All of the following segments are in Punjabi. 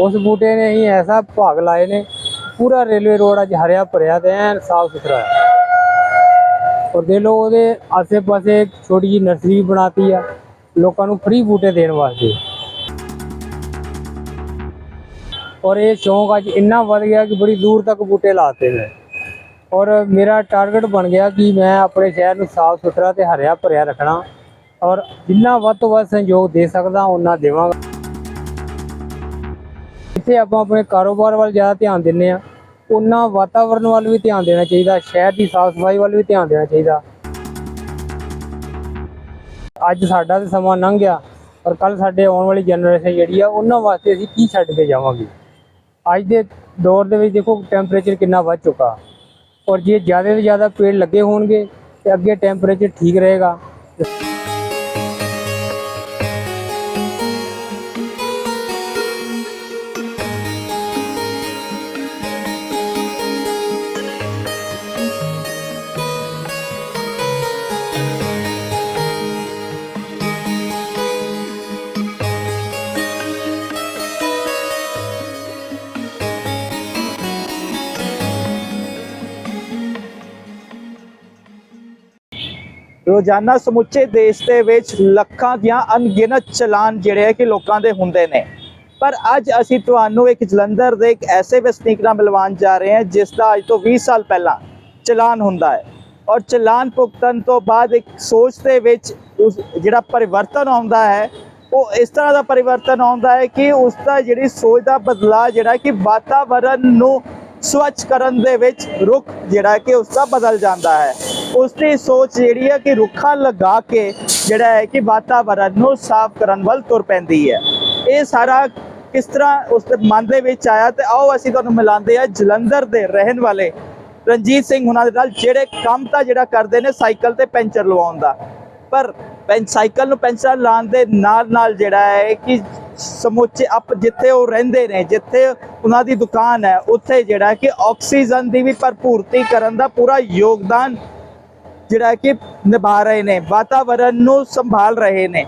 ਉਸ ਬੂਟੇ ਨੇ ਹੀ ਐਸਾ ਭਾਗ ਲਾਏ ਨੇ। ਪੂਰਾ ਰੇਲਵੇ ਰੋਡ ਅੱਜ ਹਰਿਆ ਭਰਿਆ ਤੇ ਐਨ ਸਾਫ਼ ਸੁਥਰਾ ਹੈ ਔਰ ਦੇ ਲੋ ਉਹਦੇ ਆਸੇ-ਪਾਸੇ ਛੋਟੀ ਜਿਹੀ ਨਰਸਰੀ ਬਣਾਤੀ ਆ। ਲੋਕਾਂ ਨੂੰ ਫ੍ਰੀ ਬੂਟੇ ਦੇਣ ਵਾਸਤੇ। ਔਰ ਇਹ ਸ਼ੌਂਕ ਅੱਜ ਇੰਨਾ ਵੱਧ ਗਿਆ ਕਿ ਬੜੀ ਦੂਰ ਤੱਕ ਬੂਟੇ ਲਾਤੇ ਨੇ। ਔਰ ਮੇਰਾ ਟਾਰਗੇਟ ਬਣ ਗਿਆ ਕਿ ਮੈਂ ਆਪਣੇ ਸ਼ਹਿਰ ਨੂੰ ਸਾਫ਼ ਸੁਥਰਾ ਤੇ ਹਰਿਆ ਭਰਿਆ ਰੱਖਣਾ। ਔਰ ਜਿੰਨਾ ਵੱਧ ਤੋਂ ਵੱਧ ਸਹਿਯੋਗ ਦੇ ਸਕਦਾ ਉਹਨਾਂ ਦੇਵਾਂਗਾ। ਇੱਥੇ ਆਪਾਂ ਆਪਣੇ ਕਾਰੋਬਾਰ ਵੱਲ ਜ਼ਿਆਦਾ ਧਿਆਨ ਦਿੰਨੇ ਆ ਉਹਨਾਂ ਵਾਤਾਵਰਣ ਵੱਲ ਵੀ ਧਿਆਨ ਦੇਣਾ ਚਾਹੀਦਾ, ਸ਼ਹਿਰ ਦੀ ਸਾਫ਼ ਸਫ਼ਾਈ ਵੱਲ ਵੀ ਧਿਆਨ ਦੇਣਾ ਚਾਹੀਦਾ। ਅੱਜ ਸਾਡਾ ਤੇ ਸਮਾਂ ਲੰਘ ਗਿਆ, ਪਰ ਕੱਲ ਸਾਡੇ ਆਉਣ ਵਾਲੀ ਜਨਰੇਸ਼ਨ ਜਿਹੜੀ ਆ, ਉਹਨਾਂ ਵਾਸਤੇ ਅਸੀਂ ਕੀ ਛੱਡ ਕੇ ਜਾਵਾਂਗੇ? ਅੱਜ ਦੇ ਦੌਰ ਦੇ ਵਿੱਚ ਦੇਖੋ ਟੈਂਪਰੇਚਰ ਕਿੰਨਾ ਵੱਧ ਚੁੱਕਾ। ਔਰ ਜੇ ਜ਼ਿਆਦਾ ਤੋਂ ਜ਼ਿਆਦਾ ਪੇੜ ਲੱਗੇ ਹੋਣਗੇ, ਤੇ ਅੱਗੇ ਟੈਂਪਰੇਚਰ ਠੀਕ ਰਹੇਗਾ। ਰੋਜ਼ਾਨਾ ਸਮੁੱਚੇ ਦੇਸ਼ ਦੇ ਵਿੱਚ ਲੱਖਾਂ ਦੀਆਂ ਅਣਗਿਣਤ ਚਲਾਨ ਜਿਹੜੇ ਆ ਕਿ ਲੋਕਾਂ ਦੇ ਹੁੰਦੇ ਨੇ। ਪਰ ਅੱਜ ਅਸੀਂ ਤੁਹਾਨੂੰ ਇੱਕ ਜਲੰਧਰ ਦੇ ਇੱਕ ਐਸੇ ਵਸਨੀਕ ਨਾਲ ਮਿਲਵਾਉਣ ਜਾ ਰਹੇ ਹਾਂ, ਜਿਸ ਦਾ ਅੱਜ ਤੋਂ 20 ਸਾਲ ਪਹਿਲਾਂ ਚਲਾਨ ਹੁੰਦਾ ਹੈ। ਔਰ ਚਲਾਨ ਭੁਗਤਣ ਤੋਂ ਬਾਅਦ ਇੱਕ ਸੋਚ ਦੇ ਵਿੱਚ ਉਸ ਜਿਹੜਾ ਪਰਿਵਰਤਨ ਆਉਂਦਾ ਹੈ, ਉਹ ਇਸ ਤਰ੍ਹਾਂ ਦਾ ਪਰਿਵਰਤਨ ਆਉਂਦਾ ਹੈ ਕਿ ਉਸ ਦਾ ਜਿਹੜੀ ਸੋਚ ਦਾ ਬਦਲਾਅ ਜਿਹੜਾ ਕਿ ਵਾਤਾਵਰਣ ਨੂੰ ਸਵੱਛ ਕਰਨ ਦੇ ਵਿੱਚ ਰੁੱਖ ਜਿਹੜਾ ਕਿ ਉਸ ਦਾ ਬਦਲ ਜਾਂਦਾ ਹੈ। ਉਸ ਦੀ ਸੋਚ ਜਿਹੜੀ ਹੈ ਕਿ ਰੁੱਖਾਂ ਲਗਾ ਕੇ ਜਿਹੜਾ ਹੈ ਕਿ ਵਾਤਾਵਰਨ ਨੂੰ ਸਾਫ਼ ਕਰਨ ਵੱਲ ਤੁਰ ਪੈਂਦੀ ਹੈ। ਇਹ ਸਾਰਾ ਕਿਸ ਤਰ੍ਹਾਂ ਉਸ ਦੇ ਮਨ ਦੇ ਵਿੱਚ ਆਇਆ ਤੇ ਆਓ ਅਸੀਂ ਤੁਹਾਨੂੰ ਮਿਲਾਉਂਦੇ ਆ ਜਲੰਧਰ ਦੇ ਰਹਿਣ ਵਾਲੇ ਰਣਜੀਤ ਸਿੰਘ ਹੁਣਾਂ ਦੇ ਨਾਲ, ਜਿਹੜੇ ਕੰਮ ਤਾਂ ਜਿਹੜਾ ਕਰਦੇ ਨੇ ਸਾਈਕਲ ਤੇ ਪੈਂਚਰ ਲਵਾਉਣ ਦਾ। ਪਰ ਪੈਨ ਸਾਈਕਲ ਨੂੰ ਪੈਂਚਰ ਲਾਉਣ ਦੇ ਨਾਲ ਨਾਲ ਜਿਹੜਾ ਹੈ ਕਿ ਸਮੁੱਚੇ ਅਪ, ਜਿੱਥੇ ਉਹ ਰਹਿੰਦੇ ਨੇ, ਜਿੱਥੇ ਉਹਨਾਂ ਦੀ ਦੁਕਾਨ ਹੈ, ਉੱਥੇ ਜਿਹੜਾ ਕਿ ਆਕਸੀਜਨ ਦੀ ਵੀ ਭਰਪੂਰਤੀ ਕਰਨ ਦਾ ਪੂਰਾ ਯੋਗਦਾਨ ਜਿਹੜਾ ਕਿ ਨਿਭਾ ਰਹੇ ਨੇ, ਵਾਤਾਵਰਣ ਨੂੰ ਸੰਭਾਲ ਰਹੇ ਨੇ।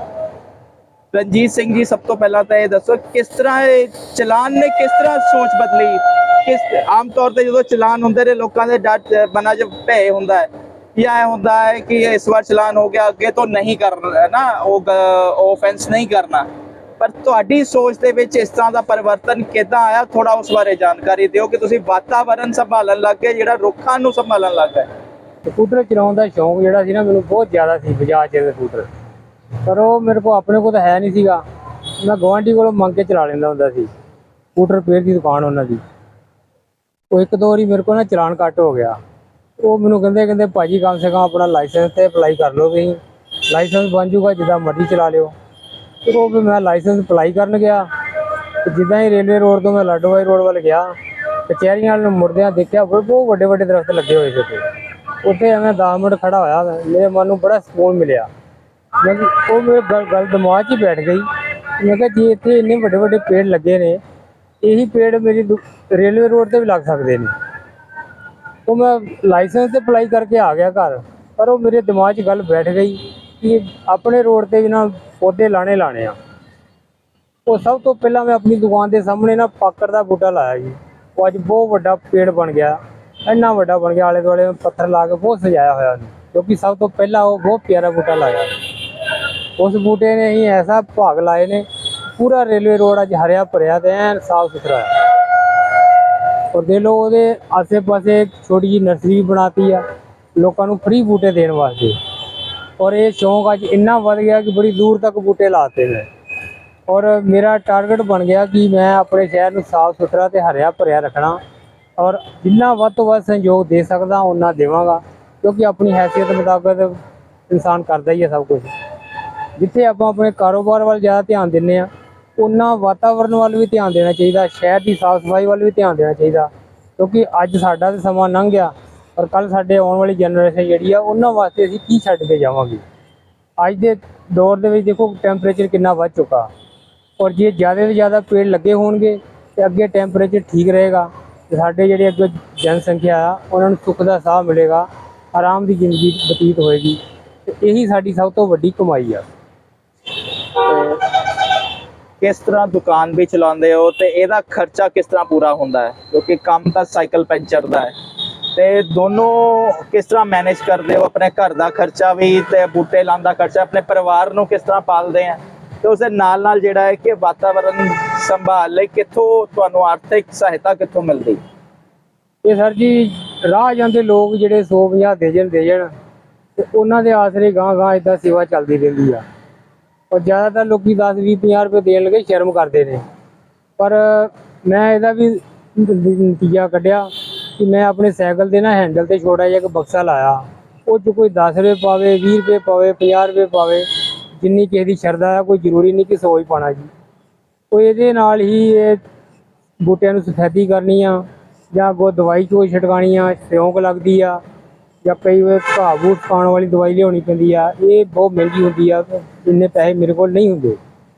ਰਣਜੀਤ ਸਿੰਘ ਜੀ, ਸਭ ਤੋਂ ਪਹਿਲਾਂ ਤਾਂ ਇਹ ਦੱਸੋ, ਕਿਸ ਤਰ੍ਹਾਂ ਇਹ ਚਲਾਨ ਨੇ, ਕਿਸ ਤਰ੍ਹਾਂ ਸੋਚ ਬਦਲੀ? ਕਿਸ ਆਮ ਤੌਰ ਤੇ ਜਦੋਂ ਚਲਾਨ ਹੁੰਦੇ ਨੇ, ਲੋਕਾਂ ਦੇ ਡਰ ਮਨਾਂ 'ਚ ਭੈ ਹੁੰਦਾ ਹੈ ਜਾਂ ਇਹ ਹੁੰਦਾ ਹੈ ਕਿ ਇਸ ਵਾਰ ਚਲਾਨ ਹੋ ਗਿਆ, ਅੱਗੇ ਤੋਂ ਨਹੀਂ ਕਰਨਾ ਨਾ, ਉਹ ਆਫੈਂਸ ਨਹੀਂ ਕਰਨਾ। ਪਰ ਤੁਹਾਡੀ ਸੋਚ ਦੇ ਵਿੱਚ ਇਸ ਤਰ੍ਹਾਂ ਦਾ ਪਰਿਵਰਤਨ ਕਿੱਦਾਂ ਆਇਆ? ਥੋੜਾ ਉਸ ਬਾਰੇ ਜਾਣਕਾਰੀ ਦਿਓ ਕਿ ਤੁਸੀਂ ਵਾਤਾਵਰਣ ਸੰਭਾਲਣ ਲੱਗ ਗਏ, ਜਿਹੜਾ ਰੁੱਖਾਂ ਨੂੰ ਸੰਭਾਲਣ ਲੱਗ ਗਏ। ਸਕੂਟਰ ਚਲਾਉਣ ਦਾ ਸ਼ੌਂਕ ਜਿਹੜਾ ਸੀ ਨਾ ਮੈਨੂੰ ਬਹੁਤ ਜ਼ਿਆਦਾ ਸੀ ਬਜਾਜ ਦੇ ਸਕੂਟਰ ਪਰ ਉਹ ਮੇਰੇ ਕੋਲ ਆਪਣੇ ਕੋਲ ਤਾਂ ਹੈ ਨਹੀਂ ਸੀਗਾ। ਮੈਂ ਗੁਆਂਢੀ ਕੋਲੋਂ ਮੰਗ ਕੇ ਚਲਾ ਲੈਂਦਾ ਹੁੰਦਾ ਸੀ। ਸਕੂਟਰ ਰਿਪੇਅਰ ਦੀ ਦੁਕਾਨ ਉਹਨਾਂ ਦੀ। ਉਹ ਇੱਕ ਦੋ ਵਾਰੀ ਮੇਰੇ ਕੋਲ ਨਾ ਚਲਾਨ ਕੱਟ ਹੋ ਗਿਆ। ਉਹ ਮੈਨੂੰ ਕਹਿੰਦੇ ਕਹਿੰਦੇ ਭਾਜੀ ਕਮ ਸੇ ਕਮ ਆਪਣਾ ਲਾਇਸੈਂਸ ਤੇ ਅਪਲਾਈ ਕਰ ਲਓ ਤੁਸੀਂ। ਲਾਇਸੈਂਸ ਬਣ ਜੂਗਾ ਜਿੱਦਾਂ ਮਰਜ਼ੀ ਚਲਾ ਲਿਓ। ਤੇ ਉਹ ਵੀ ਮੈਂ ਲਾਇਸੈਂਸ ਅਪਲਾਈ ਕਰਨ ਗਿਆ। ਜਿੱਦਾਂ ਹੀ ਰੇਲਵੇ ਰੋਡ ਤੋਂ ਮੈਂ ਲਾਡੋਵਾਈ ਰੋਡ ਵੱਲ ਗਿਆ, ਕਚਹਿਰੀਆਂ ਨੂੰ ਮੁੜਦਿਆਂ ਦੇਖਿਆ ਬਹੁਤ ਵੱਡੇ ਵੱਡੇ ਦਰਖਤ ਲੱਗੇ ਹੋਏ ਸੀ ਉੱਥੇ ਐਵੇਂ 10 ਮਿੰਟ ਖੜਾ ਹੋਇਆ ਮੇਰੇ ਮਨ ਨੂੰ ਬੜਾ ਸਕੂਨ ਮਿਲਿਆ। ਮੈਂ ਉਹ ਮੇਰੇ ਗੱਲ ਦਿਮਾਗ 'ਚ ਹੀ ਬੈਠ ਗਈ। ਮੈਂ ਕਿਹਾ, ਜੇ ਇੱਥੇ ਇੰਨੇ ਵੱਡੇ ਵੱਡੇ ਪੇੜ ਲੱਗੇ ਨੇ, ਇਹੀ ਪੇੜ ਮੇਰੀ ਰੇਲਵੇ ਰੋਡ ਤੇ ਵੀ ਲੱਗ ਸਕਦੇ ਨੇ। ਉਹ ਮੈਂ ਲਾਇਸੈਂਸ ਤੇ ਅਪਲਾਈ ਕਰਕੇ ਆ ਗਿਆ ਘਰ, ਪਰ ਉਹ ਮੇਰੇ ਦਿਮਾਗ 'ਚ ਗੱਲ ਬੈਠ ਗਈ ਕਿ ਆਪਣੇ ਰੋਡ ਤੇ ਵੀ ਨਾ ਪੌਦੇ ਲਾਣੇ ਲਾਣੇ ਆ। ਉਹ ਸਭ ਤੋਂ ਪਹਿਲਾਂ ਮੈਂ ਆਪਣੀ ਦੁਕਾਨ ਦੇ ਸਾਹਮਣੇ ਨਾ ਪਾਕੜ ਦਾ ਬੂਟਾ ਲਾਇਆ ਜੀ। ਉਹ ਅੱਜ ਬਹੁਤ ਵੱਡਾ ਪੇੜ ਬਣ ਗਿਆ। ਇੰਨਾ ਵੱਡਾ ਬਣ ਗਿਆ, ਆਲੇ ਦੁਆਲੇ ਪੱਥਰ ਲਾ ਕੇ ਬਹੁਤ ਸਜਾਇਆ ਹੋਇਆ ਉਹਨੂੰ ਕਿਉਂਕਿ ਸਭ ਤੋਂ ਪਹਿਲਾਂ ਉਹ ਬਹੁਤ ਪਿਆਰਾ ਬੂਟਾ ਲਾਇਆ ਉਸ ਬੂਟੇ ਨੇ ਹੀ ਐਸਾ ਭਾਗ ਲਾਏ ਨੇ, ਪੂਰਾ ਰੇਲਵੇ ਰੋਡ ਅੱਜ ਹਰਿਆ ਭਰਿਆ ਤੇ ਐਨ ਸਾਫ਼ ਸੁਥਰਾ ਹੈ ਔਰ ਦੇ ਲੋ ਉਹਦੇ ਆਸੇ-ਪਾਸੇ ਛੋਟੀ ਜਿਹੀ ਨਰਸਰੀ ਵੀ ਬਣਾਤੀ ਆ, ਲੋਕਾਂ ਨੂੰ ਫ੍ਰੀ ਬੂਟੇ ਦੇਣ ਵਾਸਤੇ। ਔਰ ਇਹ ਸ਼ੌਂਕ ਅੱਜ ਇੰਨਾ ਵੱਧ ਗਿਆ ਕਿ ਬੜੀ ਦੂਰ ਤੱਕ ਬੂਟੇ ਲਾਤੇ ਨੇ। ਔਰ ਮੇਰਾ ਟਾਰਗੇਟ ਬਣ ਗਿਆ ਕਿ ਮੈਂ ਆਪਣੇ ਸ਼ਹਿਰ ਨੂੰ ਸਾਫ਼ ਸੁਥਰਾ ਤੇ ਹਰਿਆ ਭਰਿਆ ਰੱਖਣਾ। ਔਰ ਜਿੰਨਾ ਵੱਧ ਤੋਂ ਵੱਧ ਸਹਿਯੋਗ ਦੇ ਸਕਦਾ ਉਹਨਾਂ ਦੇਵਾਂਗਾ। ਕਿਉਂਕਿ ਆਪਣੀ ਹੈਸੀਅਤ ਮੁਤਾਬਕ ਇਨਸਾਨ ਕਰਦਾ ਹੀ ਹੈ ਸਭ ਕੁਝ ਜਿੱਥੇ ਆਪਾਂ ਆਪਣੇ ਕਾਰੋਬਾਰ ਵੱਲ ਜ਼ਿਆਦਾ ਧਿਆਨ ਦਿੰਨੇ ਆ ਉਹਨਾਂ ਵਾਤਾਵਰਣ ਵੱਲ ਵੀ ਧਿਆਨ ਦੇਣਾ ਚਾਹੀਦਾ, ਸ਼ਹਿਰ ਦੀ ਸਾਫ਼ ਸਫ਼ਾਈ ਵੱਲ ਵੀ ਧਿਆਨ ਦੇਣਾ ਚਾਹੀਦਾ। ਕਿਉਂਕਿ ਅੱਜ ਸਾਡਾ ਤੇ ਸਮਾਂ ਲੰਘ ਗਿਆ, ਪਰ ਕੱਲ ਸਾਡੇ ਆਉਣ ਵਾਲੀ ਜਨਰੇਸ਼ਨ ਜਿਹੜੀ ਆ ਉਹਨਾਂ ਵਾਸਤੇ ਅਸੀਂ ਕੀ ਛੱਡ ਕੇ ਜਾਵਾਂਗੇ? ਅੱਜ ਦੇ ਦੌਰ ਦੇ ਵਿੱਚ ਦੇਖੋ ਟੈਂਪਰੇਚਰ ਕਿੰਨਾ ਵੱਧ ਚੁੱਕਾ। ਔਰ ਜੇ ਜ਼ਿਆਦਾ ਤੋਂ ਜ਼ਿਆਦਾ ਪੇੜ ਲੱਗੇ ਹੋਣਗੇ, ਤੇ ਅੱਗੇ ਟੈਂਪਰੇਚਰ ਠੀਕ ਰਹੇਗਾ। ਤੇ ਸਾਡੇ ਜਿਹੜੇ ਅੱਗੇ ਜਨਸੰਖਿਆ ਆ, ਉਹਨਾਂ ਨੂੰ ਸੁੱਖ ਦਾ ਸਾਹ ਮਿਲੇਗਾ, ਆਰਾਮ ਦੀ ਜ਼ਿੰਦਗੀ ਬਤੀਤ ਹੋਏਗੀ, ਤੇ ਇਹੀ ਸਾਡੀ ਸਭ ਤੋਂ ਵੱਡੀ ਕਮਾਈ ਆ। ਤੇ ਕਿਸ ਤਰ੍ਹਾਂ ਦੁਕਾਨ ਵੀ ਚਲਾਉਂਦੇ ਹੋ ਤੇ ਇਹਦਾ ਖਰਚਾ ਕਿਸ ਤਰ੍ਹਾਂ ਪੂਰਾ ਹੁੰਦਾ ਹੈ? ਕਿਉਂਕਿ ਕੰਮ ਤਾਂ ਸਾਈਕਲ ਪੈਂਚਰ ਦਾ ਹੈ। ਤੇ ਦੋਨੋਂ ਕਿਸ ਤਰ੍ਹਾਂ ਮੈਨੇਜ ਕਰਦੇ ਹੋ? ਆਪਣੇ ਘਰ ਦਾ ਖਰਚਾ ਵੀ ਤੇ ਬੂਟੇ ਲਾਉਣ ਦਾ ਖਰਚਾ, ਆਪਣੇ ਪਰਿਵਾਰ ਨੂੰ ਕਿਸ ਤਰ੍ਹਾਂ ਪਾਲਦੇ ਆ? ਤੇ ਉਸ ਦੇ ਨਾਲ ਨਾਲ ਜਿਹੜਾ ਹੈ ਕਿ ਵਾਤਾਵਰਣ ਸੰਭਾਲ ਲਈ ਕਿੱਥੋਂ ਤੁਹਾਨੂੰ ਆਰਥਿਕ ਸਹਾਇਤਾ ਕਿੱਥੋਂ ਮਿਲਦੀ? ਇਹ ਸਰ ਜੀ, ਰਾਹ ਜਾਂਦੇ ਲੋਕ ਜਿਹੜੇ 150 ਦੇ ਜਣ ਦੇ ਜਣ, ਤੇ ਉਹਨਾਂ ਦੇ ਆਸਰੇ ਗਾਂ ਗਾਂ ਇਦਾਂ ਸੇਵਾ ਚੱਲਦੀ ਰਹਿੰਦੀ ਆ। ਔਰ ਜ਼ਿਆਦਾਤਰ ਲੋਕੀ 10 20 50 ਰੁਪਏ ਦੇਣ ਲੱਗੇ ਸ਼ਰਮ ਕਰਦੇ ਨੇ। ਪਰ ਮੈਂ ਇਹਦਾ ਵੀ ਨਤੀਜਾ ਕੱਢਿਆ ਕਿ ਮੈਂ ਆਪਣੇ ਸਾਈਕਲ ਦੇ ਨਾ ਹੈਂਡਲ ਤੇ ਛੋਟਾ ਜਿਹਾ ਇੱਕ ਬਕਸਾ ਲਾਇਆ। ਉਹ 'ਚ ਕੋਈ 10 ਰੁਪਏ ਪਾਵੇ 20 ਰੁਪਏ ਪਾਵੇ 50 ਰੁਪਏ ਪਾਵੇ ਜਿੰਨੀ ਕਿਸੇ ਦੀ ਸ਼ਰਧਾ ਆ ਕੋਈ ਜ਼ਰੂਰੀ ਨਹੀਂ ਕਿ 100 ਹੀ ਪਾਣਾ ਜੀ। ਉਹ ਇਹਦੇ ਨਾਲ ਹੀ ਇਹ ਬੂਟਿਆਂ ਨੂੰ ਸਫੈਦੀ ਕਰਨੀ ਆ, ਜਾਂ ਕੋ ਦਵਾਈ ਚੋਂ ਛਿੜਕਾਣੀ ਆ, ਸਿਉਂਕ ਲੱਗਦੀ ਆ, ਜਾਂ ਕਈ ਵਾਰ ਘਾਹ ਬੂਟ ਪਾਉਣ ਵਾਲੀ ਦਵਾਈ ਲਿਆਉਣੀ ਪੈਂਦੀ ਆ, ਇਹ ਬਹੁਤ ਮਹਿੰਗੀ ਹੁੰਦੀ ਆ ਇੰਨੇ ਪੈਸੇ ਮੇਰੇ ਕੋਲ ਨਹੀਂ ਹੁੰਦੇ।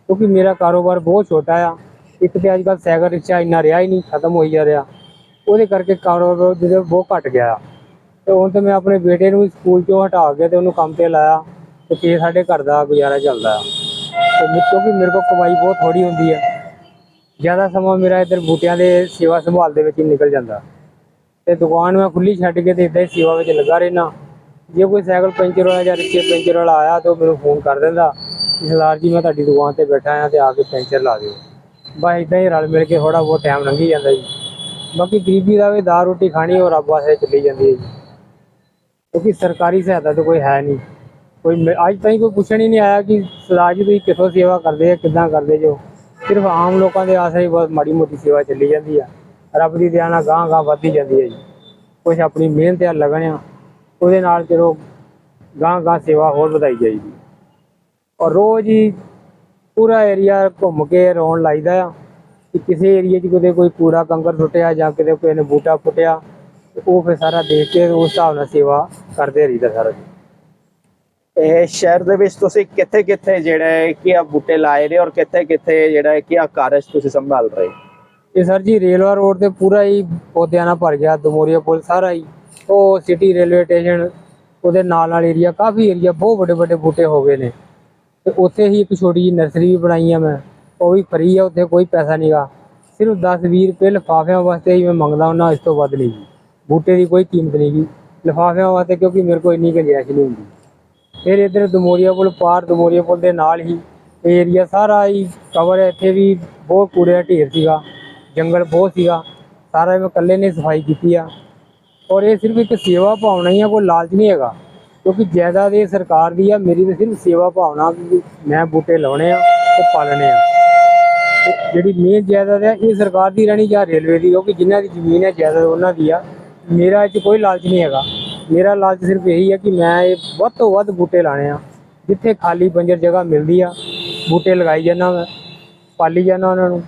ਕਿਉਂਕਿ ਮੇਰਾ ਕਾਰੋਬਾਰ ਬਹੁਤ ਛੋਟਾ ਆ, ਇੱਕ ਤੇ ਅੱਜ ਕੱਲ੍ਹ ਸਾਈਕਲ ਰਿਕਸ਼ਾ ਇੰਨਾ ਰਿਹਾ ਹੀ ਨਹੀਂ, ਖਤਮ ਹੋਈ ਜਾ ਰਿਹਾ। ਉਹਦੇ ਕਰਕੇ ਕਾਰੋਬਾਰ ਜਿਹੜਾ ਬਹੁਤ ਘਟ ਗਿਆ। ਆ ਤੇ ਹੁਣ ਤੇ ਮੈਂ ਆਪਣੇ ਬੇਟੇ ਨੂੰ ਸਕੂਲ ਚੋਂ ਹਟਾ ਕੇ ਤੇ ਉਹਨੂੰ ਕੰਮ ਤੇ ਲਾਇਆ। ਤੇ ਫੇਰ ਸਾਡੇ ਘਰ ਦਾ ਗੁਜ਼ਾਰਾ ਚੱਲਦਾ। ਆ ਤੇ ਕਿਉਂਕਿ ਮੇਰੇ ਕੋਲ ਕਮਾਈ ਬਹੁਤ ਥੋੜੀ ਹੁੰਦੀ ਹੈ ਜ਼ਿਆਦਾ ਸਮਾਂ ਮੇਰਾ ਇੱਧਰ ਬੂਟਿਆਂ ਦੇ ਸੇਵਾ ਸੰਭਾਲ ਦੇ ਵਿੱਚ ਹੀ ਨਿਕਲ ਜਾਂਦਾ। ਤੇ ਦੁਕਾਨ ਮੈਂ ਖੁੱਲੀ ਛੱਡ ਕੇ ਤੇ ਇਦਾਂ ਹੀ ਸੇਵਾ ਵਿੱਚ ਲੱਗਾ ਰਹਿਣਾ ਜੇ ਕੋਈ ਸਾਈਕਲ ਪੈਂਚਰ ਵਾਲਾ ਜਾਂ ਰਿਕਸ਼ੇ ਪੈਂਚਰ ਵਾਲਾ ਆਇਆ ਤਾਂ ਉਹ ਮੈਨੂੰ ਫੋਨ ਕਰ ਦਿੰਦਾ ਸਰਦਾਰ ਜੀ, ਮੈਂ ਤੁਹਾਡੀ ਦੁਕਾਨ ਤੇ ਬੈਠਾ ਆ ਤੇ ਆ ਕੇ ਪੈਂਚਰ ਲਾ ਦਿਓ। ਬਸ ਇਦਾਂ ਹੀ ਰਲ ਮਿਲ ਕੇ ਥੋੜਾ ਬਹੁਤ ਟਾਈਮ ਲੰਘੀ ਜਾਂਦਾ ਜੀ। ਬਾਕੀ ਗਰੀਬੀ ਦਾ ਵੀ ਦਾਲ ਰੋਟੀ ਖਾਣੀ ਉਹ ਰੱਬ ਵਾਸਤੇ ਚੱਲੀ ਜਾਂਦੀ ਹੈ ਜੀ। ਕਿਉਂਕਿ ਸਰਕਾਰੀ ਸਹਾਇਤਾ ਤਾਂ ਕੋਈ ਹੈ ਨਹੀਂ। ਕੋਈ ਮੈਂ ਅੱਜ ਤਾਈਂ ਕੋਈ ਪੁੱਛਣ ਹੀ ਨਹੀਂ ਆਇਆ ਕਿ ਸਰਦਾਰ ਜੀ, ਤੁਸੀਂ ਕਿੱਥੋਂ ਸੇਵਾ ਕਰਦੇ ਆ, ਕਿੱਦਾਂ ਕਰਦੇ ਜੋ ਸਿਰਫ ਆਮ ਲੋਕਾਂ ਦੇ ਆਸਰੇ ਹੀ ਬਹੁਤ ਮਾੜੀ ਮੋਟੀ ਸੇਵਾ ਚੱਲੀ ਜਾਂਦੀ ਆ। ਰੱਬ ਦੀ ਦਇਆ ਨਾਲ ਗਾਂ ਗਾਂ ਵੱਧਦੀ ਜਾਂਦੀ ਹੈ ਜੀ। ਕੁਛ ਆਪਣੀ ਮਿਹਨਤ ਆ ਲਗਨ ਆ, ਉਹਦੇ ਨਾਲ ਚਲੋ ਗਾਂ ਗਾਂ ਸੇਵਾ ਹੋਰ ਵਧਾਈ ਜਾਏਗੀ ਔਰ ਰੋਜ਼ ਹੀ ਪੂਰਾ ਏਰੀਆ ਘੁੰਮ ਕੇ ਰੌਣ ਲਾਈਦਾ ਆ ਕਿ ਕਿਸੇ ਏਰੀਏ 'ਚ ਕਿਤੇ ਕੋਈ ਕੂੜਾ ਕੰਕਰ ਸੁੱਟਿਆ ਜਾਂ ਕਿਤੇ ਕੋਈ ਨੇ ਬੂਟਾ ਫੁੱਟਿਆ ਤੇ ਉਹ ਫਿਰ ਸਾਰਾ ਦੇਖ ਕੇ ਉਸ ਹਿਸਾਬ ਨਾਲ ਸੇਵਾ ਕਰਦੇ ਰਹੀਦਾ ਸਾਰਾ ਜੀ ਇਹ ਸ਼ਹਿਰ ਦੇ ਵਿੱਚ ਤੁਸੀਂ ਕਿੱਥੇ ਕਿੱਥੇ ਜਿਹੜਾ ਹੈ ਕਿ ਆ ਬੂਟੇ ਲਾਏ ਨੇ ਔਰ ਕਿੱਥੇ ਕਿੱਥੇ ਜਿਹੜਾ ਹੈ ਕਿ ਆ ਕਾਰਜ ਤੁਸੀਂ ਸੰਭਾਲ ਰਹੇ ਇਹ ਸਰ ਜੀ, ਰੇਲਵਾ ਰੋਡ ਤੇ ਪੂਰਾ ਹੀ ਪੌਦਿਆਂ ਨਾਲ ਭਰ ਗਿਆ, ਦਮੋਰੀਆ ਪੁਲ ਸਾਰਾ ਹੀ। ਉਹ ਸਿਟੀ ਰੇਲਵੇ ਸਟੇਸ਼ਨ ਉਹਦੇ ਨਾਲ ਨਾਲ ਏਰੀਆ ਕਾਫੀ ਏਰੀਆ ਬਹੁਤ ਵੱਡੇ ਵੱਡੇ ਬੂਟੇ ਹੋ ਗਏ ਨੇ। ਤੇ ਉੱਥੇ ਹੀ ਇੱਕ ਛੋਟੀ ਜਿਹੀ ਨਰਸਰੀ ਵੀ ਬਣਾਈ ਆ ਮੈਂ। ਉਹ ਵੀ ਫਰੀ ਆ, ਉੱਥੇ ਕੋਈ ਪੈਸਾ ਨਹੀਂਗਾ ਸਿਰਫ 10 20 ਰੁਪਏ ਲਿਫਾਫਿਆਂ ਵਾਸਤੇ ਹੀ ਮੈਂ ਮੰਗਦਾ ਹੁੰਦਾ, ਇਸ ਤੋਂ ਵੱਧ ਨਹੀਂ। ਜੀ ਬੂਟੇ ਦੀ ਕੋਈ ਕੀਮਤ ਨਹੀਂ ਜੀ ਲਿਫਾਫਿਆਂ ਵਾਸਤੇ ਕਿਉਂਕਿ ਮੇਰੇ ਕੋਲ ਇੰਨੀ ਗੁੰਜਾਇਸ਼ ਨਹੀਂ ਹੁੰਦੀ। ਫਿਰ ਇੱਧਰ ਦਮੋਰੀਆ ਪੁਲ, ਪਾਰ ਦਮੋਰੀਆ ਪੁਲ ਦੇ ਨਾਲ ਹੀ ਏਰੀਆ ਸਾਰਾ ਹੀ ਕਵਰ ਹੈ। ਇੱਥੇ ਵੀ ਬਹੁਤ ਕੂੜੇ ਦਾ ਢੇਰ ਸੀਗਾ, ਜੰਗਲ ਬਹੁਤ ਸੀਗਾ। ਸਾਰਾ ਮੈਂ ਇਕੱਲੇ ਨੇ ਸਫ਼ਾਈ ਕੀਤੀ ਆ। ਔਰ ਇਹ ਸਿਰਫ ਇੱਕ ਸੇਵਾ ਭਾਵਨਾ ਹੀ ਆ, ਕੋਈ ਲਾਲਚ ਨਹੀਂ ਹੈਗਾ। ਕਿਉਂਕਿ ਜਾਇਦਾਦ ਇਹ ਸਰਕਾਰ ਦੀ ਆ, ਮੇਰੀ ਤਾਂ ਸਿਰਫ ਸੇਵਾ ਭਾਵਨਾ ਮੈਂ ਬੂਟੇ ਲਾਉਣੇ ਆ ਤੇ ਪਾਲਣੇ ਆ। ਜਿਹੜੀ ਮੇਨ ਜਾਇਦਾਦ ਹੈ ਇਹ ਸਰਕਾਰ ਦੀ ਰਹਿਣੀ ਜਾਂ ਰੇਲਵੇ ਦੀ, ਕਿਉਂਕਿ ਜਿਨ੍ਹਾਂ ਦੀ ਜ਼ਮੀਨ ਹੈ, ਜਾਇਦਾਦ ਉਹਨਾਂ ਦੀ ਆ। ਮੇਰਾ ਇਹ 'ਚ ਕੋਈ ਲਾਲਚ ਨਹੀਂ ਹੈਗਾ। ਮੇਰਾ ਲਾਲਚ ਸਿਰਫ ਇਹੀ ਹੈ ਕਿ ਮੈਂ ਇਹ ਵੱਧ ਤੋਂ ਵੱਧ ਬੂਟੇ ਲਾਣੇ ਆ, ਜਿੱਥੇ ਖਾਲੀ ਬੰਜਰ ਜਗ੍ਹਾ ਮਿਲਦੀ ਆ, ਬੂਟੇ ਲਗਾਈ ਜਾਂਦਾ ਮੈਂ, ਪਾਲੀ ਜਾਂਦਾ ਉਹਨਾਂ ਨੂੰ।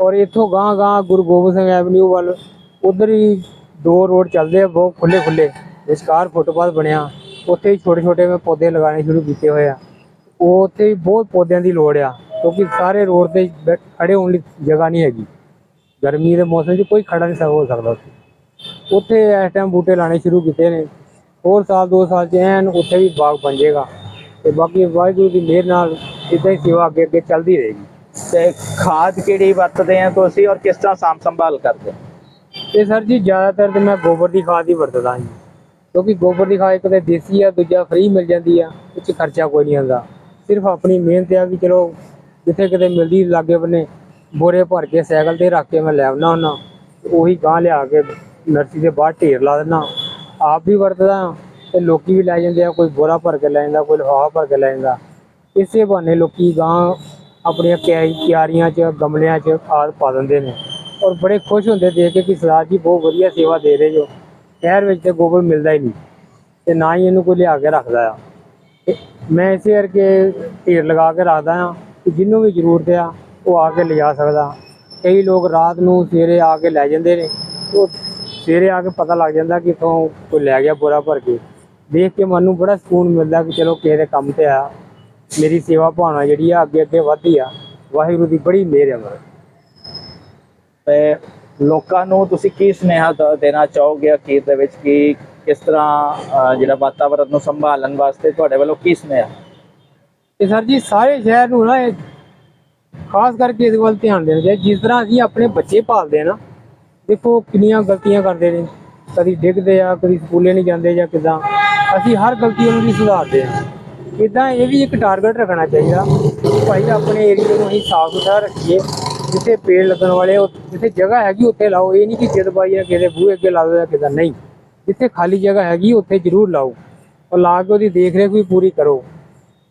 ਔਰ ਇੱਥੋਂ ਗਾਂ ਗਾਂ ਗੁਰੂ ਗੋਬਿੰਦ ਸਿੰਘ ਐਵਨਿਊ ਵੱਲ, ਉਧਰ ਹੀ ਦੋ ਰੋਡ ਚੱਲਦੇ ਆ, ਬਹੁਤ ਖੁੱਲੇ ਖੁੱਲੇ ਵਿਚਕਾਰ ਫੁੱਟਪਾਥ ਬਣਿਆ, ਉੱਥੇ ਹੀ ਛੋਟੇ ਛੋਟੇ ਮੈਂ ਪੌਦੇ ਲਗਾਉਣੇ ਸ਼ੁਰੂ ਕੀਤੇ ਹੋਏ ਆ। ਉਹ ਉੱਥੇ ਵੀ ਬਹੁਤ ਪੌਦਿਆਂ ਦੀ ਲੋੜ ਆ, ਕਿਉਂਕਿ ਸਾਰੇ ਰੋਡ ਤੇ ਬੈ- ਖੜੇ ਹੋਣ ਲਈ ਜਗ੍ਹਾ ਨਹੀਂ ਹੈਗੀ। ਗਰਮੀ ਦੇ ਮੌਸਮ 'ਚ ਕੋਈ ਖੜਾ ਨਹੀਂ ਹੋ ਸਕਦਾ ਉੱਥੇ। ਉੱਥੇ ਇਸ ਟਾਈਮ ਬੂਟੇ ਲਾਣੇ ਸ਼ੁਰੂ ਕੀਤੇ ਨੇ। ਹੋਰ ਸਾਲ ਦੋ ਸਾਲ 'ਚ ਐਨ ਉੱਥੇ ਵੀ ਬਾਗ ਬਣ ਜਾਏਗਾ। ਤੇ ਬਾਕੀ ਵਾਹਿਗੁਰੂ ਦੀ ਮਿਹਰ ਨਾਲ ਇਦਾਂ ਹੀ ਸੇਵਾ ਅੱਗੇ ਅੱਗੇ ਚੱਲਦੀ ਰਹੇਗੀ। ਤੇ ਖਾਦ ਕਿਹੜੀ ਵਰਤਦੇ ਆ ਤੁਸੀਂ ਔਰ ਕਿਸ ਤਰ੍ਹਾਂ ਸਾਂਭ ਸੰਭਾਲ ਕਰਦੇ? ਤੇ ਸਰ ਜੀ ਜ਼ਿਆਦਾਤਰ ਤੇ ਮੈਂ ਗੋਬਰ ਦੀ ਖਾਦ ਹੀ ਵਰਤਦਾ ਹਾਂ ਕਿਉਂਕਿ ਗੋਬਰ ਦੀ ਖਾਦ ਇੱਕ ਤਾਂ ਦੇਸੀ ਆ ਦੂਜਾ ਫ੍ਰੀ ਮਿਲ ਜਾਂਦੀ ਆ ਇਹ 'ਚ ਖਰਚਾ ਕੋਈ ਨਹੀਂ ਆਉਂਦਾ। ਸਿਰਫ ਆਪਣੀ ਮਿਹਨਤ ਆ ਕਿ ਚਲੋ ਜਿੱਥੇ ਕਿਤੇ ਮਿਲਦੀ ਲਾਗੇ ਬੰਨੇ ਬੋਰੇ ਭਰ ਕੇ ਸਾਈਕਲ ਤੇ ਰੱਖ ਕੇ ਮੈਂ ਲੈ ਆਉਣਾ ਹੁੰਦਾ ਉਹੀ ਗਾਂ ਲਿਆ ਕੇ ਨਰਸਰੀ ਦੇ ਬਾਹਰ ਢੇਰ ਲਾ ਦਿੰਦਾ ਆਪ ਵੀ ਵਰਤਦਾ ਤੇ ਲੋਕੀ ਵੀ ਲੈ ਜਾਂਦੇ ਆ, ਕੋਈ ਬੋਰਾ ਭਰ ਕੇ ਲੈ ਜਾਂਦਾ, ਕੋਈ ਲਿਫਾਫਾ ਭਰ ਕੇ ਲੈ ਜਾਂਦਾ। ਇਸੇ ਬਹਾਨੇ ਲੋਕੀ ਗਾਂ ਆਪਣੀਆਂ ਕਿਆਰੀ ਕਿਆਰੀਆਂ 'ਚ, ਗਮਲਿਆਂ 'ਚ ਖਾਦ ਪਾ ਦਿੰਦੇ ਨੇ। ਔਰ ਬੜੇ ਖੁਸ਼ ਹੁੰਦੇ ਦੇਖ ਕੇ ਕਿ ਸਰਦਾਰ ਜੀ ਬਹੁਤ ਵਧੀਆ ਸੇਵਾ ਦੇ ਰਹੇ ਜੋ। ਸ਼ਹਿਰ ਵਿੱਚ ਤੇ ਗੋਬਰ ਮਿਲਦਾ ਹੀ ਨਹੀਂ ਤੇ ਨਾ ਹੀ ਇਹਨੂੰ ਕੋਈ ਲਿਆ ਕੇ ਰੱਖਦਾ ਆ। ਮੈਂ ਇਸੇ ਕਰਕੇ ਢੇਰ ਲਗਾ ਕੇ ਰੱਖਦਾ ਆ ਕਿ ਜਿਹਨੂੰ ਵੀ ਜ਼ਰੂਰਤ ਆ, ਉਹ ਆ ਕੇ ਲਿਜਾ ਸਕਦਾ। ਕਈ ਲੋਕ ਰਾਤ ਨੂੰ ਸਵੇਰੇ ਆ ਕੇ ਲੈ ਜਾਂਦੇ ਨੇ। ਉਹ ਸਵੇਰੇ ਆ ਕੇ ਪਤਾ ਲੱਗ ਜਾਂਦਾ ਕਿ ਇਥੋਂ ਕੋਈ ਲੈ ਗਿਆ ਬੋਰਾ ਭਰ ਕੇ। ਦੇਖ ਕੇ ਮਨ ਨੂੰ ਬੜਾ ਸਕੂਨ ਮਿਲਦਾ ਕਿ ਚਲੋ ਕਿਸੇ ਦੇ ਕੰਮ ਤੇ ਆ। ਮੇਰੀ ਸੇਵਾ ਭਾਵਨਾ ਜਿਹੜੀ ਆ ਅੱਗੇ ਅੱਗੇ ਵਧਦੀ ਆ। ਵਾਹਿਗੁਰੂ ਦੀ ਬੜੀ ਮਿਹਰ ਹੈ ਮੇਰੇ ਤੇ ਲੋਕਾਂ ਨੂੰ ਤੁਸੀਂ ਕੀ ਸੁਨੇਹਾ ਦੇਣਾ ਚਾਹੋਗੇ ਅਖੀਰ ਦੇ ਵਿੱਚ? ਕਿ ਕਿਸ ਤਰ੍ਹਾਂ ਜਿਹੜਾ ਵਾਤਾਵਰਣ ਨੂੰ ਸੰਭਾਲਣ ਵਾਸਤੇ ਤੁਹਾਡੇ ਵੱਲੋਂ ਕੀ ਸੁਨੇਹਾ? ਤੇ ਸਰ ਜੀ ਸਾਰੇ ਸ਼ਹਿਰ ਨੂੰ ਨਾ ਇਹ ਖਾਸ ਕਰਕੇ ਇਸ ਵੱਲ ਧਿਆਨ ਦੇਣਾ ਚਾਹੀਦਾ। ਜਿਸ ਤਰ੍ਹਾਂ ਅਸੀਂ ਆਪਣੇ ਬੱਚੇ ਪਾਲਦੇ ਆ ਨਾ ਦੇਖੋ ਕਿੰਨੀਆਂ ਗਲਤੀਆਂ ਕਰਦੇ ਨੇ। ਕਦੀ ਡਿੱਗਦੇ ਆ, ਕਦੀ ਸਕੂਲੇ ਨਹੀਂ ਜਾਂਦੇ ਜਾਂ ਕਿਦਾਂ। ਅਸੀਂ ਹਰ ਗਲਤੀ ਉਹਨਾਂ ਦੀ ਸੁਧਾਰਦੇ ਆ। ਇਦਾਂ ਇਹ ਵੀ ਇੱਕ ਟਾਰਗੇਟ ਰੱਖਣਾ ਚਾਹੀਦਾ। ਕਿ ਭਾਈ, ਆਪਣੇ ਏਰੀਏ ਨੂੰ ਅਸੀਂ ਸਾਫ਼ ਸੁਥਰਾ ਰੱਖੀਏ। ਜਿੱਥੇ ਪੇੜ ਲੱਗਣ ਵਾਲੇ ਜਿੱਥੇ ਜਗ੍ਹਾ ਹੈਗੀ, ਉੱਥੇ ਲਾਓ। ਇਹ ਨਹੀਂ ਕਿ ਜਦਬਾਈ ਜਾਂ ਕਿਸੇ ਬੂਹੇ ਅੱਗੇ ਲਾ ਦਿਓ ਜਾਂ ਕਿਦਾਂ ਨਹੀਂ। ਜਿੱਥੇ ਖਾਲੀ ਜਗ੍ਹਾ ਹੈਗੀ, ਉੱਥੇ ਜ਼ਰੂਰ ਲਾਓ। ਔਰ ਲਾ ਕੇ ਉਹਦੀ ਦੇਖ ਰੇਖ ਵੀ ਪੂਰੀ ਕਰੋ।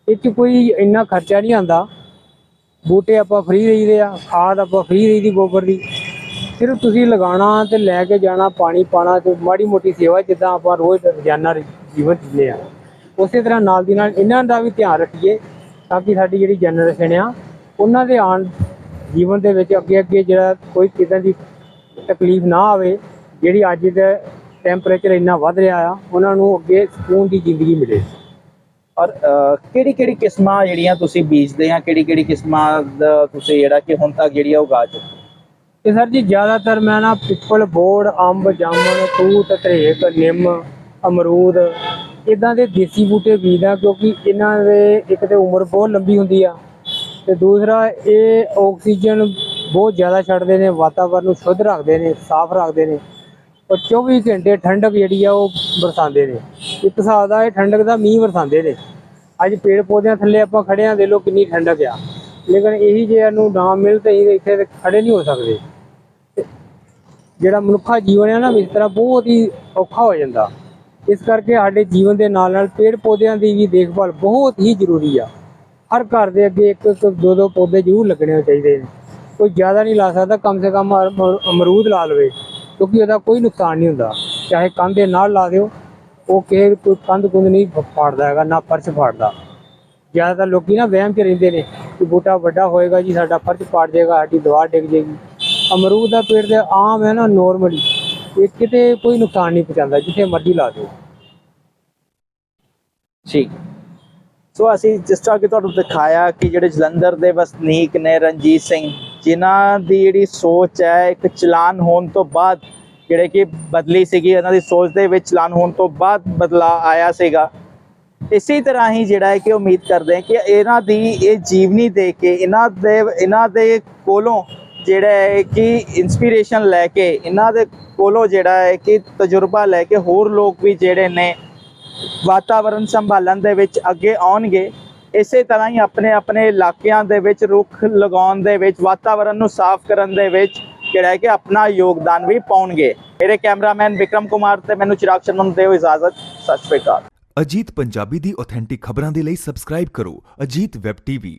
ਇਹ 'ਚ ਕੋਈ ਇੰਨਾ ਖਰਚਾ ਨਹੀਂ ਆਂਦਾ ਬੂਟੇ ਆਪਾਂ ਫ੍ਰੀ ਦੇਈਦੇ ਆ, ਖਾਦ ਆਪਾਂ ਫ੍ਰੀ ਦੇਈਦੀ ਗੋਬਰ ਦੀ। ਸਿਰਫ ਤੁਸੀਂ ਲਗਾਉਣਾ ਤੇ ਲੈ ਕੇ ਜਾਣਾ, ਪਾਣੀ ਪਾਣਾ ਤੇ ਮਾੜੀ ਮੋਟੀ ਸੇਵਾ ਜਿੱਦਾਂ ਆਪਾਂ ਰੋਜ਼ ਰੋਜ਼ਾਨਾ ਜੀਵਨ ਜੀਂਦੇ ਆ। ਉਸੇ ਤਰ੍ਹਾਂ ਨਾਲ ਦੀ ਨਾਲ ਇਹਨਾਂ ਦਾ ਵੀ ਧਿਆਨ ਰੱਖੀਏ ਤਾਂ ਕਿ ਸਾਡੀ ਜਿਹੜੀ ਜਨਰੇਸ਼ਨ ਆ, ਉਹਨਾਂ ਦੇ ਆਉਣ ਜੀਵਨ ਦੇ ਵਿੱਚ ਅੱਗੇ ਅੱਗੇ ਜਿਹੜਾ ਕੋਈ ਕਿਦਾਂ ਦੀ ਤਕਲੀਫ ਨਾ ਆਵੇ, ਜਿਹੜੀ ਅੱਜ ਦਾ ਟੈਂਪਰੇਚਰ ਇੰਨਾ ਵੱਧ ਰਿਹਾ ਆ, ਉਹਨਾਂ ਨੂੰ ਅੱਗੇ ਸਕੂਨ ਦੀ ਜ਼ਿੰਦਗੀ ਮਿਲੇ। ਔਰ ਕਿਹੜੀ ਕਿਹੜੀ ਕਿਸਮਾਂ ਜਿਹੜੀਆਂ ਤੁਸੀਂ ਬੀਜਦੇ ਆ ਕਿਹੜੀ ਕਿਹੜੀ ਕਿਸਮਾਂ ਦਾ ਤੁਸੀਂ ਜਿਹੜਾ ਕਿ ਹੁਣ ਤੱਕ ਜਿਹੜੀ ਆ ਉਗਾ ਚੁੱਕੇ ਤੇ ਸਰ ਜੀ, ਜ਼ਿਆਦਾਤਰ ਮੈਂ ਨਾ ਪਿੱਪਲ, ਬੋੜ, ਅੰਬ, ਜਾਮਣ ਤੂਤ ਤਰੇਕ, ਨਿੰਮ, ਅਮਰੂਦ ਇਦਾਂ ਦੇ ਦੇਸੀ ਬੂਟੇ ਬੀਜਦਾ ਕਿਉਂਕਿ ਇਹਨਾਂ ਦੇ ਇੱਕ ਤੇ ਉਮਰ ਬਹੁਤ ਲੰਬੀ ਹੁੰਦੀ ਆ ਤੇ ਦੂਸਰਾ ਇਹ ਆਕਸੀਜਨ ਬਹੁਤ ਜ਼ਿਆਦਾ ਛੱਡਦੇ ਨੇ, ਵਾਤਾਵਰਨ ਨੂੰ ਸ਼ੁੱਧ ਰੱਖਦੇ ਨੇ, ਸਾਫ਼ ਰੱਖਦੇ ਨੇ ਔਰ 24 ਘੰਟੇ ਠੰਡਕ ਜਿਹੜੀ ਆ ਉਹ ਵਰਸਾਉਂਦੇ ਨੇ। ਇੱਕ ਹਿਸਾਬ ਦਾ ਇਹ ਠੰਡਕ ਦਾ ਮੀਂਹ ਵਰਸਾਉਂਦੇ ਨੇ। ਅੱਜ ਪੇੜ ਪੌਦਿਆਂ ਥੱਲੇ ਆਪਾਂ ਖੜੇ ਆ ਦੇਖ ਲਓ ਕਿੰਨੀ ਠੰਡਕ ਆ। ਲੇਕਿਨ ਇਹੀ ਜੇ ਇਹਨੂੰ ਨਾ ਮਿਲ ਤੇ ਅਸੀਂ ਇੱਥੇ ਤੇ ਖੜੇ ਨਹੀਂ ਹੋ ਸਕਦੇ। ਜਿਹੜਾ ਮਨੁੱਖਾ ਜੀਵਨ ਹੈ ਨਾ ਇਸ ਤਰ੍ਹਾਂ ਬਹੁਤ ਹੀ ਔਖਾ ਹੋ ਜਾਂਦਾ। ਇਸ ਕਰਕੇ ਸਾਡੇ ਜੀਵਨ ਦੇ ਨਾਲ ਨਾਲ ਪੇੜ ਪੌਦਿਆਂ ਦੀ ਵੀ ਦੇਖਭਾਲ ਬਹੁਤ ਹੀ ਜ਼ਰੂਰੀ ਆ। ਹਰ ਘਰ ਦੇ ਅੱਗੇ ਇੱਕ ਇੱਕ ਦੋ ਦੋ ਪੌਦੇ ਜ਼ਰੂਰ ਲੱਗਣੇ ਚਾਹੀਦੇ ਨੇ। ਕੋਈ ਜ਼ਿਆਦਾ ਨਹੀਂ ਲਾ ਸਕਦਾ, ਕਮ ਸੇ ਕਮ ਅਮਰੂਦ ਲਾ ਲਵੇ, ਕਿਉਂਕਿ ਉਹਦਾ ਕੋਈ ਨੁਕਸਾਨ ਨਹੀਂ ਹੁੰਦਾ। ਚਾਹੇ ਕੰਧ ਦੇ ਨਾਲ ਲਾ ਦਿਓ, ਉਹ ਕਿਸੇ ਕੋਈ ਕੰਧ ਕੁੰਧ ਨਹੀਂ ਫ- ਫਾੜਦਾ ਹੈਗਾ, ਨਾ ਫਰਸ਼ ਫਾੜਦਾ। ਜ਼ਿਆਦਾਤਰ ਲੋਕੀ ਨਾ ਵਹਿਮ 'ਚ ਰਹਿੰਦੇ ਨੇ ਕਿ ਬੂਟਾ ਵੱਡਾ ਹੋਏਗਾ ਜੀ, ਸਾਡਾ ਫਰਸ਼ ਪਾੜ ਜਾਏਗਾ ਸਾਡੀ ਦੀਵਾਰ ਡਿੱਗ ਜਾਏਗੀ ਅਮਰੂਦ ਦਾ ਪੇੜ ਤੇ ਆਮ ਹੈ ਨਾ ਨੋਰਮਲੀ ਇਹ ਕਿਤੇ ਕੋਈ ਨੁਕਸਾਨ ਨਹੀਂ ਪਹੁੰਚਾਉਂਦਾ, ਜਿੱਥੇ ਮਰਜ਼ੀ ਲਾ ਦਿਓ। ਠੀਕ। ਸੋ ਅਸੀਂ ਜਿਸ ਤਰ੍ਹਾਂ ਕਿ ਤੁਹਾਨੂੰ ਦਿਖਾਇਆ ਕਿ ਜਿਹੜੇ ਜਲੰਧਰ ਦੇ ਵਸਨੀਕ ਨੇ ਰਣਜੀਤ ਸਿੰਘ, ਜਿਨ੍ਹਾਂ ਦੀ ਜਿਹੜੀ ਸੋਚ ਹੈ, ਇੱਕ ਚਲਾਨ ਹੋਣ ਤੋਂ ਬਾਅਦ ਜਿਹੜੇ ਕਿ ਬਦਲੀ ਸੀਗੀ ਇਹਨਾਂ ਦੀ ਸੋਚ ਦੇ ਵਿੱਚ ਚਲਾਨ ਹੋਣ ਤੋਂ ਬਾਅਦ ਬਦਲਾ ਆਇਆ ਸੀਗਾ। ਇਸੇ ਤਰ੍ਹਾਂ ਹੀ ਜਿਹੜਾ ਹੈ ਕਿ ਉਮੀਦ ਕਰਦੇ ਹਾਂ ਕਿ ਇਹਨਾਂ ਦੀ ਇਹ ਜੀਵਨੀ ਦੇ ਕੇ, ਇਹਨਾਂ ਦੇ ਇਹਨਾਂ ਦੇ ਕੋਲੋਂ ਜਿਹੜਾ ਹੈ ਕਿ ਇਨਸਪੀਰੇਸ਼ਨ ਲੈ ਕੇ ਇਹਨਾਂ ਦੇ ਕੋਲੋਂ ਜਿਹੜਾ ਹੈ ਕਿ ਤਜਰਬਾ ਲੈ ਕੇ ਹੋਰ ਲੋਕ ਵੀ ਜਿਹੜੇ ਨੇ ਵਾਤਾਵਰਣ ਸੰਭਾਲਣ ਦੇ ਵਿੱਚ ਅੱਗੇ ਆਉਣਗੇ, ਇਸੇ ਤਰ੍ਹਾਂ ਹੀ ਆਪਣੇ ਆਪਣੇ ਇਲਾਕਿਆਂ ਦੇ ਵਿੱਚ ਰੁੱਖ ਲਗਾਉਣ ਦੇ ਵਿੱਚ ਵਾਤਾਵਰਣ ਨੂੰ ਸਾਫ਼ ਕਰਨ ਦੇ ਵਿੱਚ ਜਿਹੜਾ ਹੈ ਕਿ ਆਪਣਾ ਯੋਗਦਾਨ ਵੀ ਪਾਉਣਗੇ। ਮੇਰੇ ਕੈਮਰਾਮੈਨ ਵਿਕਰਮ ਕੁਮਾਰ ਤੇ ਮੈਨੂੰ ਚਿਰਾਗ ਸ਼ਰਮਾ ਨੂੰ ਦਿਓ ਇਜਾਜ਼ਤ। ਸਤਿ ਸ਼੍ਰੀ ਅਕਾਲ। ਅਜੀਤ ਪੰਜਾਬੀ ਦੀ ਆਥੈਂਟਿਕ ਖਬਰਾਂ ਦੇ ਲਈ ਸਬਸਕ੍ਰਾਈਬ ਕਰੋ। Ajit web TV